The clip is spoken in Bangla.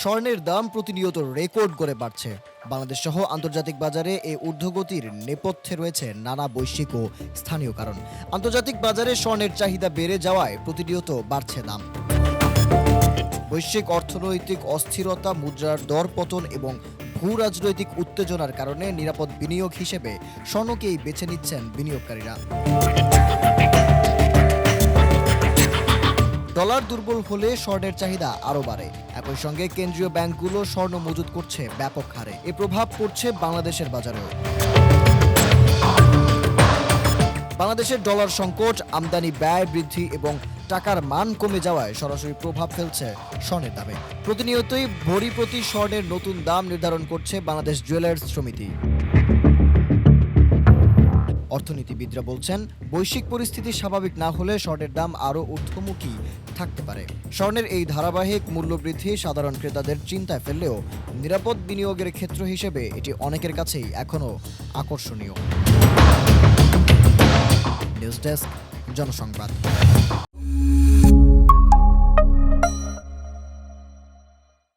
স্বর্ণের দাম প্রতিনিয়ত রেকর্ড করে বাড়ছে। বাংলাদেশ সহ আন্তর্জাতিক বাজারে এই ঊর্ধ্বগতির নেপথ্যে রয়েছে নানা বৈশ্বিক ও স্থানীয় কারণ। আন্তর্জাতিক বাজারে স্বর্ণের চাহিদা বেড়ে যাওয়ায় প্রতিনিয়ত বাড়ছে দাম। বৈশ্বিক অর্থনৈতিক অস্থিরতা, মুদ্রার দরপতন এবং ভূ রাজনৈতিক উত্তেজনার কারণে নিরাপদ বিনিয়োগ হিসেবে স্বর্ণকেই বেছে নিচ্ছেন বিনিয়োগকারীরা। ডলার দুর্বল হলে স্বর্ণের চাহিদা আরও বাড়ে। একই সঙ্গে কেন্দ্রীয় ব্যাংকগুলো স্বর্ণ মজুত করছে ব্যাপক হারে। এ প্রভাব পড়ছে বাংলাদেশের বাজারেও। বাংলাদেশের ডলার সংকট, আমদানি ব্যয় বৃদ্ধি এবং টাকার মান কমে যাওয়ায় সরাসরি প্রভাব ফেলছে স্বর্ণের দামে। প্রতিনিয়তই ভরি প্রতি স্বর্ণের নতুন দাম নির্ধারণ করছে বাংলাদেশ জুয়েলার্স সমিতি। অর্থনীতিবিদরা বলছেন, বৈশ্বিক পরিস্থিতি স্বাভাবিক না হলে স্বর্ণের দাম আরও ঊর্ধ্বমুখী থাকতে পারে। স্বর্ণের এই ধারাবাহিক মূল্যবৃদ্ধি সাধারণ ক্রেতাদের চিন্তায় ফেললেও নিরাপদ বিনিয়োগের ক্ষেত্র হিসেবে এটি অনেকের কাছেই এখনও আকর্ষণীয়। News desk, Janasangbad.